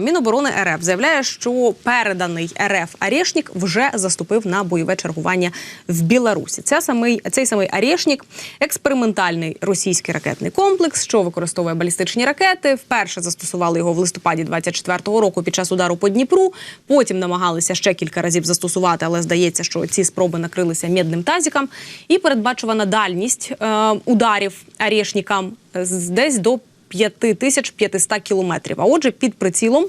Міноборони РФ заявляє, що переданий РФ Арешнік вже заступив на бойове чергування в Білорусі. Це самий цей самий Арешнік – експериментальний російський ракетний комплекс, що використовує балістичні ракети. Вперше застосували його в листопаді 24-го року під час удару по Дніпру. Потім намагалися ще кілька разів застосувати, але здається, що ці спроби накрилися мідним тазіком. І передбачувана дальність е, ударів Арешнікам десь до 5500 кілометрів. А отже, під прицілом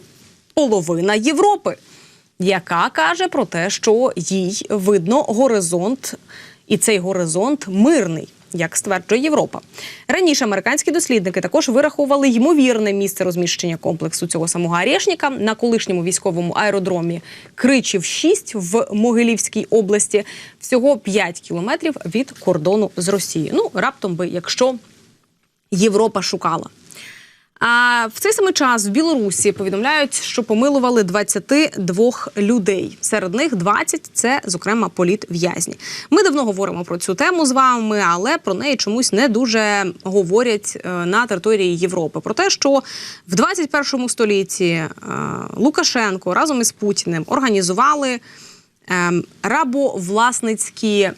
половина Європи, яка каже про те, що їй видно горизонт, і цей горизонт мирний. Як стверджує Європа, раніше американські дослідники також вирахували ймовірне місце розміщення комплексу цього самого Арешніка на колишньому військовому аеродромі Кричів 6 в Могилівській області, всього 5 кілометрів від кордону з Росією. Ну раптом би, якщо Європа шукала. А в цей самий час в Білорусі повідомляють, що помилували 22 людей. Серед них 20 – це, зокрема, політв'язні. Ми давно говоримо про цю тему з вами, але про неї чомусь не дуже говорять е, на території Європи. Про те, що в 21 столітті е, Лукашенко разом із Путіним організували ем, рабовласницькі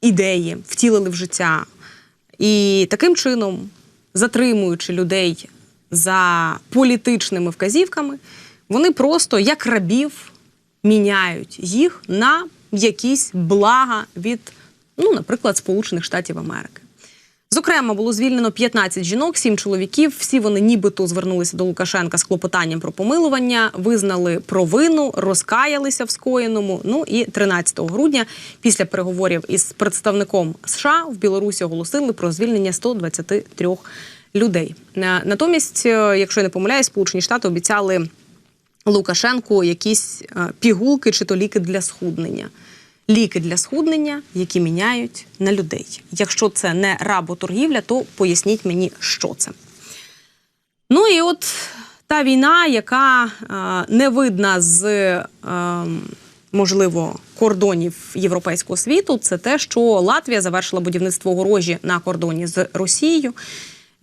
ідеї, втілили в життя. І таким чином, затримуючи людей за політичними вказівками, вони просто як рабів міняють їх на якісь блага від, ну, наприклад, Сполучених Штатів Америки. Зокрема, було звільнено 15 жінок, 7 чоловіків. Всі вони нібито звернулися до Лукашенка з клопотанням про помилування, визнали провину, розкаялися в скоєному. Ну і 13 грудня, після переговорів із представником США в Білорусі оголосили про звільнення 123 людей. Натомість, е, якщо я не помиляюсь, Сполучені Штати обіцяли Лукашенку якісь е, пігулки чи то ліки для схуднення. Ліки для схуднення, які міняють на людей. Якщо це не работоргівля, то поясніть мені, що це. Ну і от та війна, яка е, не видна з е, можливо кордонів європейського світу, це те, що Латвія завершила будівництво огорожі на кордоні з Росією.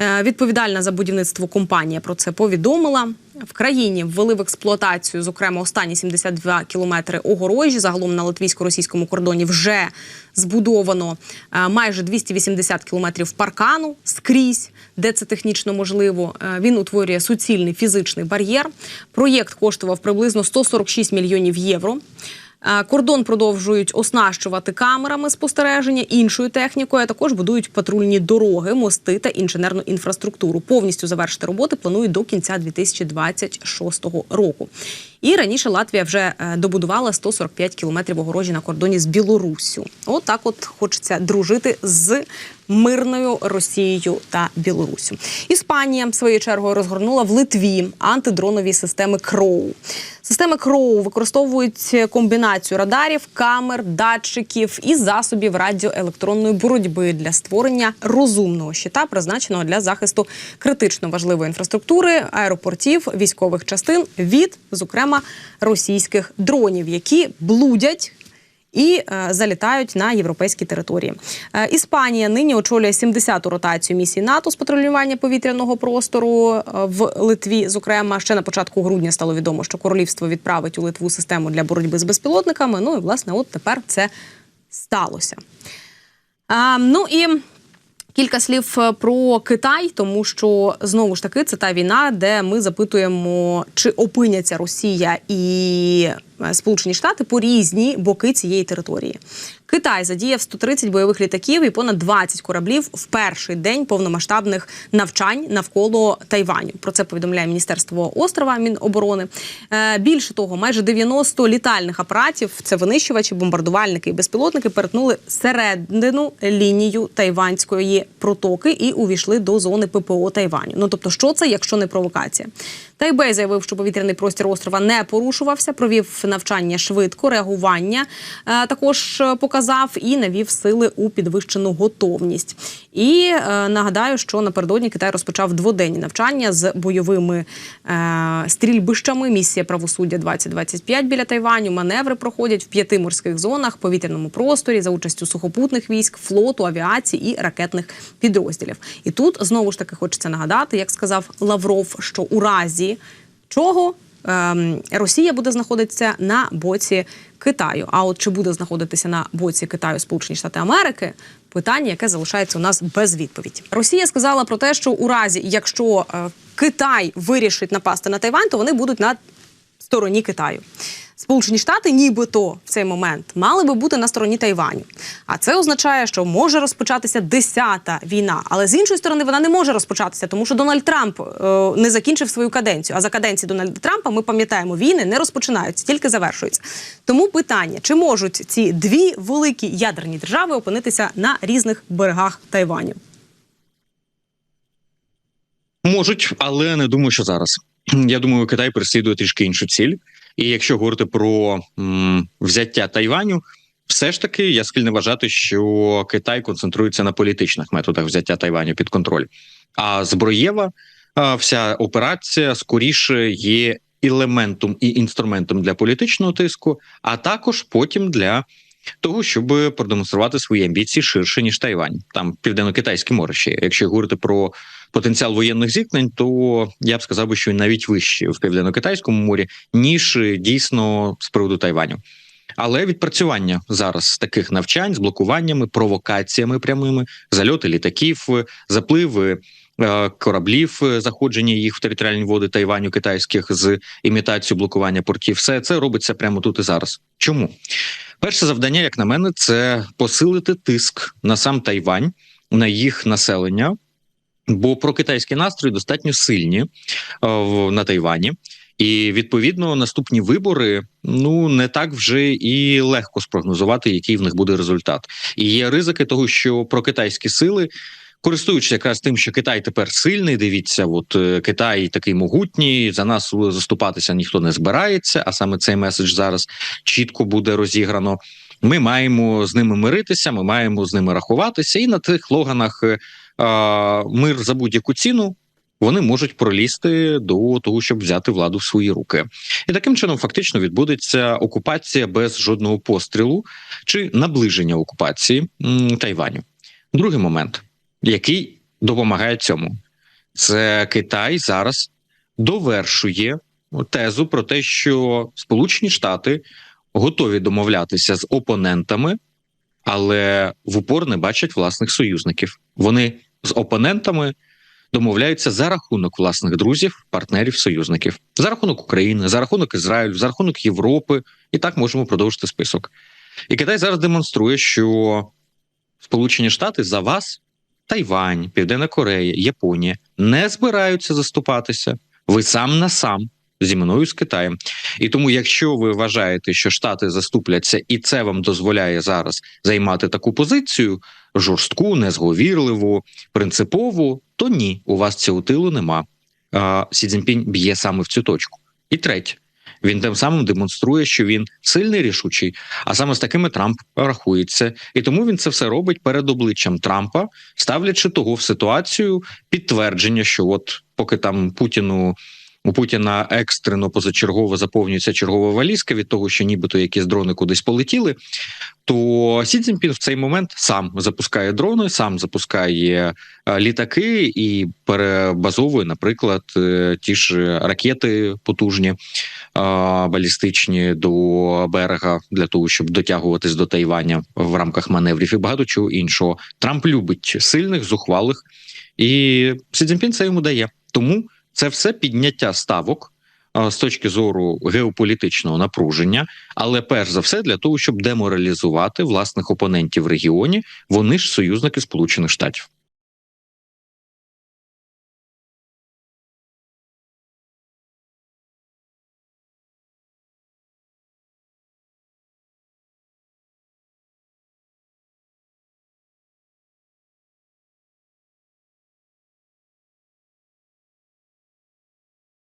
Е, Відповідальна за будівництво компанія про це повідомила. В країні ввели в експлуатацію, зокрема, останні 72 кілометри огорожі. Загалом на латвійсько-російському кордоні вже збудовано е, майже 280 кілометрів паркану скрізь, де це технічно можливо. Е, Він утворює суцільний фізичний бар'єр. Проєкт коштував приблизно 146 мільйонів євро. Е, Кордон продовжують оснащувати камерами спостереження, іншою технікою. а Також будують патрульні дороги, мости та інженерну інфраструктуру. Повністю завершити роботи планують до кінця 2026 року. І раніше Латвія вже е, добудувала 145 кілометрів огорожі на кордоні з Білоруссю. От так от хочеться дружити з мирною Росією та Білоруссю. Іспанія своєю чергою розгорнула в Литві антидронові системи Кроу. Системи Кроу використовують комбінацію радарів, камер, датчиків і засобів радіоелектронної боротьби для створення розумного щита, призначеного для захисту критично важливої інфраструктури, аеропортів, військових частин від, зокрема, російських дронів, які блудять і е, залітають на європейські території. Е, Іспанія нині очолює 70-ту ротацію місії НАТО з патрулювання повітряного простору е, в Литві. Зокрема, ще на початку грудня стало відомо, що королівство відправить у Литву систему для боротьби з безпілотниками. Ну і власне, от тепер це сталося. А, ну і Кілька слів про Китай, тому що знову ж таки це та війна, де ми запитуємо, чи опиняться Росія і Сполучені Штати по різні боки цієї території. Китай задіяв 130 бойових літаків і понад 20 кораблів в перший день повномасштабних навчань навколо Тайваню. Про це повідомляє Міністерство острова Міноборони. Е, Більше того, майже 90 літальних апаратів це винищувачі, бомбардувальники і безпілотники перетнули середину лінію тайванської протоки і увійшли до зони ППО Тайваню. Ну тобто, що це, якщо не провокація? Тайбей заявив, що повітряний простір острова не порушувався, провів навчання швидко, реагування е, також е, показав і навів сили у підвищену готовність. І е, нагадаю, що напередодні Китай розпочав дводенні навчання з бойовими стрільбищами. Місія правосуддя 2025 біля Тайваню. Маневри проходять в п'яти морських зонах, повітряному просторі за участю сухопутних військ, флоту, авіації і ракетних підрозділів. І тут знову ж таки хочеться нагадати, як сказав Лавров, що у разі чого Росія буде знаходитися на боці Китаю. А от чи буде знаходитися на боці Китаю Сполучені Штати Америки? Питання, яке залишається у нас без відповіді. Росія сказала про те, що у разі, якщо е, Китай вирішить напасти на Тайвань, то вони будуть на стороні Китаю. Сполучені Штати, нібито в цей момент, мали би бути на стороні Тайваню. А це означає, що може розпочатися десята війна. Але з іншої сторони, вона не може розпочатися, тому що Дональд Трамп е, не закінчив свою каденцію. А за каденції Дональда Трампа ми пам'ятаємо, війни не розпочинаються, тільки завершуються. Тому питання: чи можуть ці дві великі ядерні держави опинитися на різних берегах Тайваню? Можуть, але не думаю, що зараз. Я думаю, Китай переслідує трішки іншу ціль. І якщо говорити про м, взяття Тайваню, все ж таки я схильний вважати, що Китай концентрується на політичних методах взяття Тайваню під контроль. А зброєва вся операція скоріше є елементом і інструментом для політичного тиску, а також потім для того, щоб продемонструвати свої амбіції ширше ніж Тайвань. Там південно-китайське море ще. Якщо говорити про потенціал воєнних зіткнень, то я б сказав що він навіть вищий в південно-китайському морі, ніж е, дійсно з приводу Тайваню. Але відпрацювання зараз таких навчань з блокуваннями, провокаціями прямими, зальоти літаків, е, запливи е, кораблів, заходження їх в територіальні води Тайваню китайських з імітацією блокування портів, все це робиться прямо тут і зараз. Чому? Перше завдання, як на мене, це посилити тиск на сам Тайвань, на їх населення, бо прокитайські настрої достатньо сильні е, на Тайвані. І відповідно наступні вибори ну не так вже і легко спрогнозувати, який в них буде результат. І є ризики того, що прокитайські сили, користуючись якраз тим, що Китай тепер сильний. Дивіться, от е, Китай такий могутній, за нас заступатися ніхто не збирається. А саме цей меседж зараз чітко буде розіграно. Ми маємо з ними миритися, ми маємо з ними рахуватися, і на тих логанах е, мир за будь-яку ціну. Вони можуть пролізти до того, щоб взяти владу в свої руки, і таким чином фактично відбудеться окупація без жодного пострілу чи наближення окупації Тайваню. Другий момент, який допомагає цьому, це Китай зараз довершує тезу про те, що Сполучені Штати готові домовлятися з опонентами, але в упор не бачать власних союзників. Вони з опонентами домовляються за рахунок власних друзів, партнерів, союзників, за рахунок України, за рахунок Ізраїлю, за рахунок Європи, і так можемо продовжити список. І Китай зараз демонструє, що Сполучені Штати за вас, Тайвань, Південна Корея, Японія не збираються заступатися. Ви сам на сам зі мною з Китаєм. І тому, якщо ви вважаєте, що Штати заступляться, і це вам дозволяє зараз займати таку позицію жорстку, незговірливу, принципову, то ні, у вас цього тилу нема. Сі Цзіньпінь б'є саме в цю точку. І третє, він тим самим демонструє, що він сильний рішучий, а саме з такими Трамп рахується, і тому він це все робить перед обличчям Трампа, ставлячи того в ситуацію підтвердження, що от поки там Путіну. У Путіна екстрено позачергово заповнюється чергова валізка від того, що нібито якісь дрони кудись полетіли. То Сі Цзіньпін в цей момент сам запускає дрони, сам запускає е, літаки і перебазовує, наприклад, е, ті ж ракети потужні е, балістичні до берега для того, щоб дотягуватись до Тайваня в рамках маневрів і багато чого іншого. Трамп любить сильних, зухвалих, і Сі Цзіньпін це йому дає. Тому це все підняття ставок з точки зору геополітичного напруження, але перш за все для того, щоб деморалізувати власних опонентів в регіоні, вони ж союзники Сполучених Штатів.